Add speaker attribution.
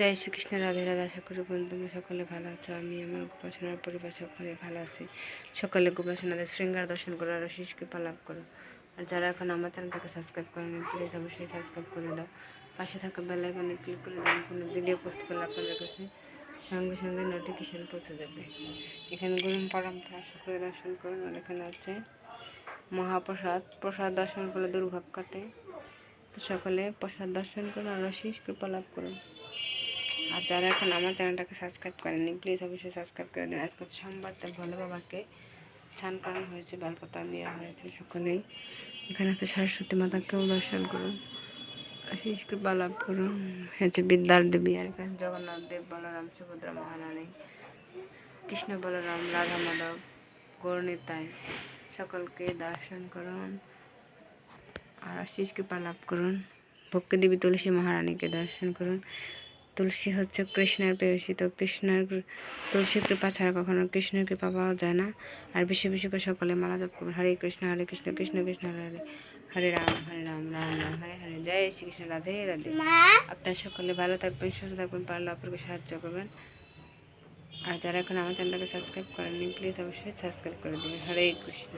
Speaker 1: জয় শ্রীকৃষ্ণ রাধে রাধা আশা করি বন্ধু সকলে ভালো আছো আমি আমার গোপাসনার পরিবার সকলে ভালো আছি সকলে গোপাসনাদের শৃঙ্গার দর্শন করো আর কৃপা লাভ করো আর যারা এখন আমার চ্যানেলটাকে সাবস্ক্রাইব করেন প্লিজ অবশ্যই সাবস্ক্রাইব করে দাও পাশে থাকা বেলাইকনে ক্লিক করে দাও কোনো ভিডিও পোস্ট করলে আপনাদের কাছে সঙ্গে সঙ্গে নোটিফিকেশান পৌঁছে যাবে এখানে গুরুম পরম্পরা সকলে দর্শন করুন আর এখানে আছে মহাপ্রসাদ প্রসাদ দর্শন করলে দুর্ভাগ কাটে তো সকলে প্রসাদ দর্শন করুন আর শীষ কৃপা লাভ করুন আর যারা এখন আমার চ্যানেলটাকে সাবস্ক্রাইব করেনি প্লিজ অবশ্যই সাবস্ক্রাইব করে দিন আজকে সোমবারতে ভালো বাবাকে স্নান করানো হয়েছে বেলপাতা দেওয়া হয়েছে সকলেই এখানে তো সরস্বতী মাতাকেও দর্শন করুন আশিস কৃপা লাভ করুন হচ্ছে বিদ্যার দেবী আর এখানে জগন্নাথ দেব বলরাম সুভদ্রা মহারানী কৃষ্ণ বলরাম রাধা মাধব গৌরনীতায় সকলকে দর্শন করুন আর আশিস কৃপা লাভ করুন ভক্তি দেবী তুলসী মহারানীকে দর্শন করুন তুলসী হচ্ছে কৃষ্ণের প্রেয়সী তো কৃষ্ণের তুলসী কৃপা ছাড়া কখনো কৃষ্ণের কৃপা পাওয়া যায় না আর বেশি বেশি করে সকলে মালা জপ করবেন হরে কৃষ্ণ হরে কৃষ্ণ কৃষ্ণ কৃষ্ণ হরে হরে হরে রাম হরে রাম রাম রাম হরে হরে জয় শ্রীকৃষ্ণ রাধে রাধে আপনার সকলে ভালো থাকবেন সুস্থ থাকবেন পারলে অপরকে সাহায্য করবেন আর যারা এখন আমার চ্যানেলটাকে সাবস্ক্রাইব করেননি প্লিজ অবশ্যই সাবস্ক্রাইব করে দেবেন হরে কৃষ্ণ